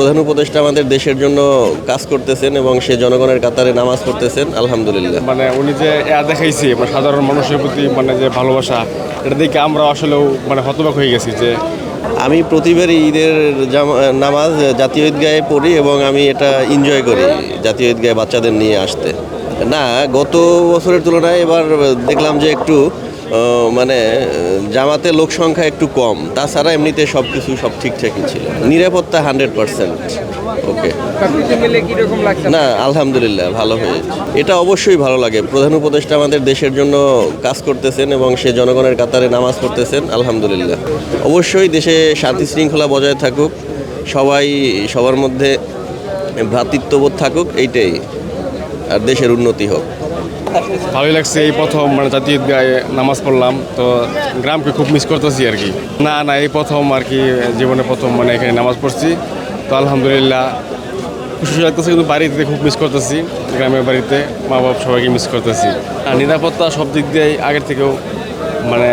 প্রধান উপদেষ্টা আমাদের দেশের জন্য কাজ করতেছেন এবং সে জনগণের কাতারে নামাজ পড়তেছেন আলহামদুলিল্লাহ। মানে উনি যে দেখাইছে মানে সাধারণ মানুষের প্রতি মানে যে ভালোবাসা এটা দেখে আমরা আসলেও মানে হতবাক হয়ে গেছি যে আমি প্রতিবারই ঈদের নামাজ জাতীয় ঈদগাহে পড়ি এবং আমি এটা এনজয় করি জাতীয় ঈদগাহে বাচ্চাদের নিয়ে আসতে। না গত বছরের তুলনায় এবার দেখলাম যে একটু মানে জামাতে লোক সংখ্যা একটু কম। তাছাড়া এমনিতে সব কিছু সব ঠিকঠাকই ছিল। নিরাপত্তা হান্ড্রেড পার্সেন্ট। ওকে। না আলহামদুলিল্লাহ ভালো হয়েছে। এটা অবশ্যই ভালো লাগে। প্রধান উপদেষ্টা আমাদের দেশের জন্য কাজ করতেছেন এবং সে জনগণের কাতারে নামাজ পড়তেছেন আলহামদুলিল্লাহ। অবশ্যই দেশে শান্তি শৃঙ্খলা বজায় থাকুক। সবাই সবার মধ্যে ভ্রাতৃত্ববোধ থাকুক এইটাই। আর দেশের উন্নতি হোক। ভালোই লাগছে এই প্রথম মানে জাতীয় ঈদগাহে নামাজ পড়লাম, তো গ্রামকে খুব মিস করতেছি আর কি। না না, এই প্রথম আর কি, জীবনে প্রথম মানে এখানে নামাজ পড়ছি। তো আলহামদুলিল্লাহ, খুশি লাগতেছে, কিন্তু বাড়িতে খুব মিস করতেছি, গ্রামের বাড়িতে মা বাপ সবাইকে মিস করতেছি। আর নিরাপত্তা সব দিক দিয়েই আগের থেকেও মানে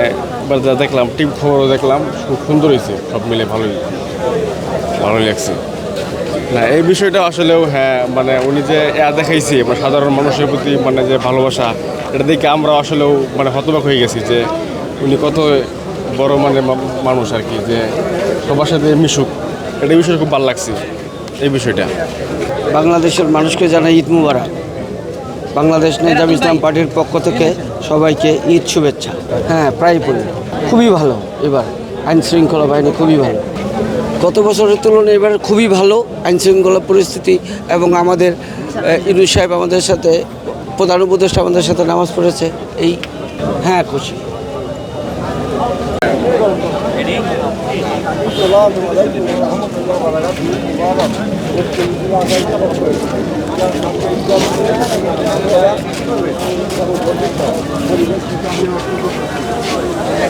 যা দেখলাম টিম খবরও দেখলাম, খুব সুন্দর হয়েছে, সব মিলে ভালোই ভালোই লাগছে। না, এই বিষয়টা আসলেও হ্যাঁ মানে উনি যে এয়া দেখাইছে মানে সাধারণ মানুষের প্রতি মানে যে ভালোবাসা, এটা দেখে আমরা আসলেও মানে হতবাক হয়ে গেছি যে উনি কত বড় মানে মানুষ আর কি, যে সবার সাথে মিশুক। এটা বিষয়ে খুব ভালো লাগছে, এই বিষয়টা। বাংলাদেশের মানুষকে জানাই ঈদ মুবারক। বাংলাদেশ নেজাম ইসলাম পার্টির পক্ষ থেকে সবাইকে ঈদ শুভেচ্ছা। হ্যাঁ প্রায় পড়ি খুবই ভালো, এবার আইন শৃঙ্খলা বাহিনী খুবই ভালো। গত বছরের তুলনায় এবার খুবই ভালো আইন শৃঙ্খলা পরিস্থিতি এবং আমাদের ইনু সাহেব আমাদের সাথে, প্রধান উপদেষ্টা আমাদের সাথে নামাজ পড়েছে। এই হ্যাঁ খুশি।